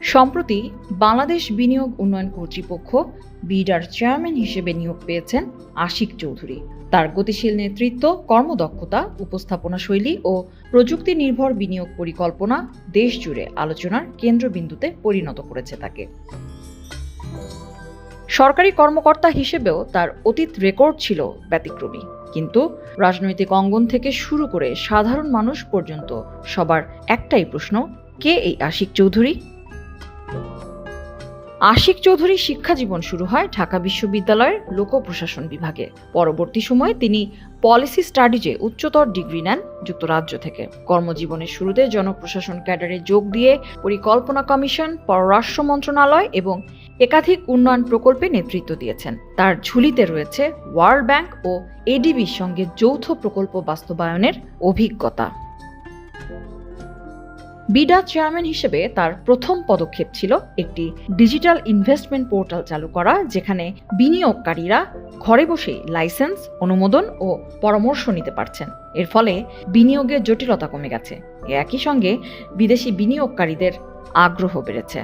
সম্প্রতি বাংলাদেশ বিনিয়োগ উন্নয়ন কর্তৃপক্ষ বিডার চেয়ারম্যান হিসেবে নিয়োগ পেয়েছেন আশিক চৌধুরী। তার গতিশীল নেতৃত্ব, কর্মদক্ষতা উপস্থাপনা শৈলী ও প্রযুক্তি নির্ভর বিনিয়োগ পরিকল্পনা দেশ জুড়ে আলোচনার কেন্দ্রবিন্দুতে পরিণত করেছে তাকে। সরকারি কর্মকর্তা হিসেবেও তার অতীত রেকর্ড ছিল ব্যতিক্রমী। কিন্তু রাজনৈতিক অঙ্গন থেকে শুরু করে সাধারণ মানুষ পর্যন্ত সবার একটাই প্রশ্ন, কে এই আশিক চৌধুরী? আশিক চৌধুরীর শিক্ষা জীবন শুরু হয় ঢাকা বিশ্ববিদ্যালয়ের লোক প্রশাসন বিভাগে। পরবর্তী সময়ে তিনি পলিসি স্টাডিজে উচ্চতর ডিগ্রি নেন যুক্তরাজ্য থেকে। কর্মজীবনের শুরুতে জনপ্রশাসন ক্যাডারে যোগ দিয়ে পরিকল্পনা কমিশন, পররাষ্ট্র মন্ত্রণালয় এবং একাধিক উন্নয়ন প্রকল্পে নেতৃত্ব দিয়েছেন। তার ঝুলিতে রয়েছে ওয়ার্ল্ড ব্যাংক ও এডিবির সঙ্গে যৌথ প্রকল্প বাস্তবায়নের অভিজ্ঞতা। বিডা চেয়ারম্যান হিসেবে তার প্রথম পদক্ষেপ ছিল একটি ডিজিটাল ইনভেস্টমেন্ট পোর্টাল চালু করা, যেখানে বিনিয়োগকারীরা ঘরে বসেই লাইসেন্স, অনুমোদন ও পরামর্শ নিতে পারছেন। এর ফলে বিনিয়োগের জটিলতা কমে গেছে। একই সঙ্গে বিদেশি বিনিয়োগকারীদের আগ্রহ বেড়েছে।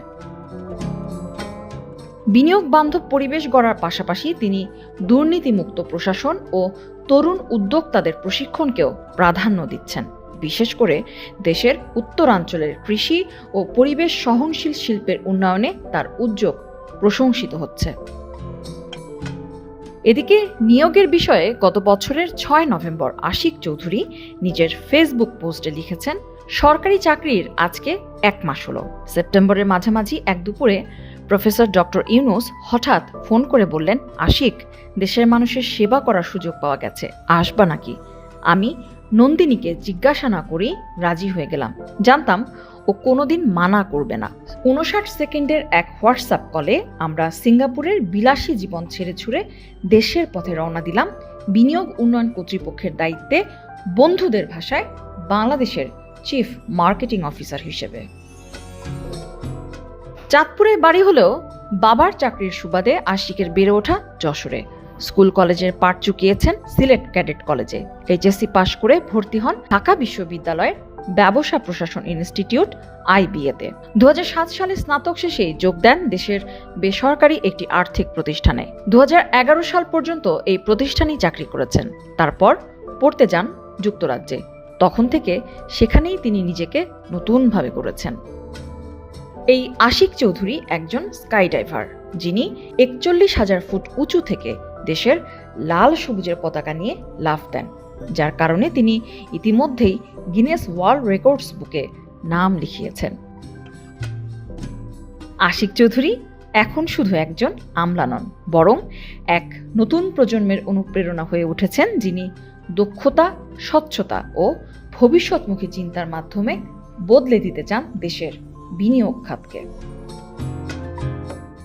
বিনিয়োগ বান্ধব পরিবেশ গড়ার পাশাপাশি তিনি দুর্নীতিমুক্ত প্রশাসন ও তরুণ উদ্যোক্তাদের প্রশিক্ষণকেও প্রাধান্য দিচ্ছেন। বিশেষ করে দেশের উত্তরাঞ্চলের কৃষি ও পরিবেশ সহনশীল শিল্পের উন্নয়নে তার উদ্যোগ প্রশংসিত হচ্ছে। এদিকে নিয়োগের বিষয়ে গত বছরের ছয় নভেম্বর আশিক চৌধুরী নিজের ফেসবুক পোস্টে লিখেছেন, সরকারি চাকরির আজকে এক মাস হলো। সেপ্টেম্বরের মাঝামাঝি এক দুপুরে প্রফেসর ডক্টর ইউনুস হঠাৎ ফোন করে বললেন, আশিক, দেশের মানুষের সেবা করার সুযোগ পাওয়া গেছে। আসবা নাকি? আমি নন্দিনীকে জিজ্ঞাসা না করেই রাজি হয়ে গেলাম। জানতাম ও কোনোদিন মানা করবে না। উনষাট সেকেন্ডের এক হোয়াটসঅ্যাপ কলে আমরা সিঙ্গাপুরের বিলাসী জীবন ছেড়ে ছুড়ে দেশের পথে রওনা দিলাম। বিনিয়োগ উন্নয়ন কর্তৃপক্ষের দায়িত্বে বন্ধুদের ভাষায় বাংলাদেশের চিফ মার্কেটিং অফিসার হিসেবে। চাঁদপুরে বাড়ি হলেও বাবার চাকরির সুবাদে আশিকের বেড়ে ওঠা যশোরে। স্কুল কলেজের পাঠ চুকিয়েছেন সিলেট ক্যাডেট কলেজে। এইচএসসি পাশ করে ভর্তি হন ঢাকা বিশ্ববিদ্যালয়ের ব্যবসা প্রশাসন ইনস্টিটিউট, আইবিএতে। দুই হাজার সাত সালে স্নাতক শেষে যোগ দেন দেশের বেসরকারি একটি আর্থিক প্রতিষ্ঠানে। দু সাল পর্যন্ত এই প্রতিষ্ঠানেই চাকরি করেছেন। তারপর পড়তে যান যুক্তরাজ্যে। তখন থেকে সেখানেই তিনি নিজেকে নতুনভাবে করেছেন এই আশিক চৌধুরী একজন স্কাই ডাইভার যিনি একচল্লিশ হাজার ফুট উঁচু থেকে দেশের লাল সবুজের পতাকা নিয়ে লাফ দেন, যার কারণে তিনি ইতিমধ্যেই গিনেস ওয়ার্ল্ড রেকর্ডস বুকে নাম লিখিয়েছেন। আশিক চৌধুরী এখন শুধু একজন আমলা নন, বরং এক নতুন প্রজন্মের অনুপ্রেরণা হয়ে উঠেছেন যিনি দক্ষতা, স্বচ্ছতা ও ভবিষ্যৎমুখী চিন্তার মাধ্যমে বদলে দিতে চান দেশের বিনিয়োগ খাতকে।